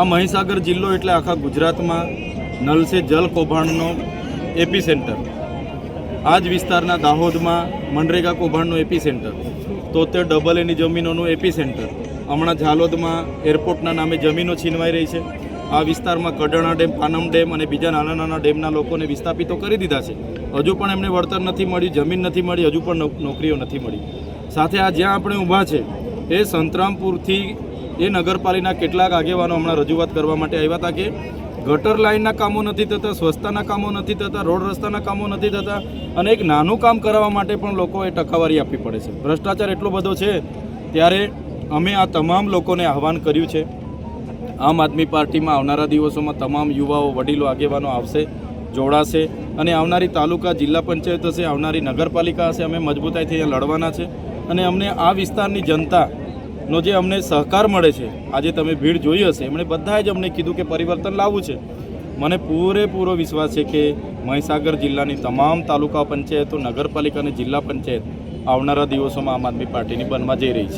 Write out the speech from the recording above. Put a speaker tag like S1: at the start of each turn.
S1: આ મહીસાગર જિલ્લો એટલે આખા ગુજરાતમાં નલ સે જલ કૌભાંડનો એપી સેન્ટર આ જ વિસ્તારના દાહોદમાં મનરેગા કૌભાંડનું એપી સેન્ટર તોતેર ડબલ એની જમીનોનું એપી સેન્ટર હમણાં ઝાલોદમાં એરપોર્ટના નામે જમીનો છીનવાઈ રહી છે. આ વિસ્તારમાં કડણા ડેમ પાનમ ડેમ અને બીજા નાના નાના ડેમના લોકોને વિસ્થાપિતો કરી દીધા છે. હજુ પણ એમને વળતર નથી મળ્યું જમીન નથી મળી, હજુ પણ નોકરીઓ નથી મળી. સાથે આ જ્યાં આપણે ઊભા છે, એ સંતરામપુરથી એ નગરપાલિકાના કેટલાક આગેવાનો હમણાં રજૂઆત કરવા માટે આવ્યા હતા કે ગટર લાઇનના કામો નથી થતા, સ્વચ્છતાના કામો નથી થતા, રોડ રસ્તાના કામો નથી થતા અને એક નાનું કામ કરાવવા માટે પણ લોકોએ ટકાવારી આપવી પડે છે. ભ્રષ્ટાચાર એટલો બધો છે, ત્યારે અમે આ તમામ લોકોને આહવાન કર્યું છે. આમ આદમી પાર્ટીમાં આવનારા દિવસોમાં તમામ યુવાઓ, વડીલો, આગેવાનો આવશે, જોડાશે અને આવનારી તાલુકા જિલ્લા પંચાયત હશે, આવનારી નગરપાલિકા હશે, અમે મજબૂતાઈથી અહીંયા લડવાના છે અને અમને આ વિસ્તારની જનતાનો જે અમને સહકાર મળે છે, આજે તમે ભીડ જોઈ હશે, એમણે બધાએ જ અમને કીધું કે પરિવર્તન લાવવું છે. મને પૂરેપૂરો વિશ્વાસ છે કે મહીસાગર જિલ્લાની તમામ તાલુકા પંચાયતો, નગરપાલિકા અને જિલ્લા પંચાયત આવનારા દિવસોમાં આમ આદમી પાર્ટીની બનવા જઈ રહી છે.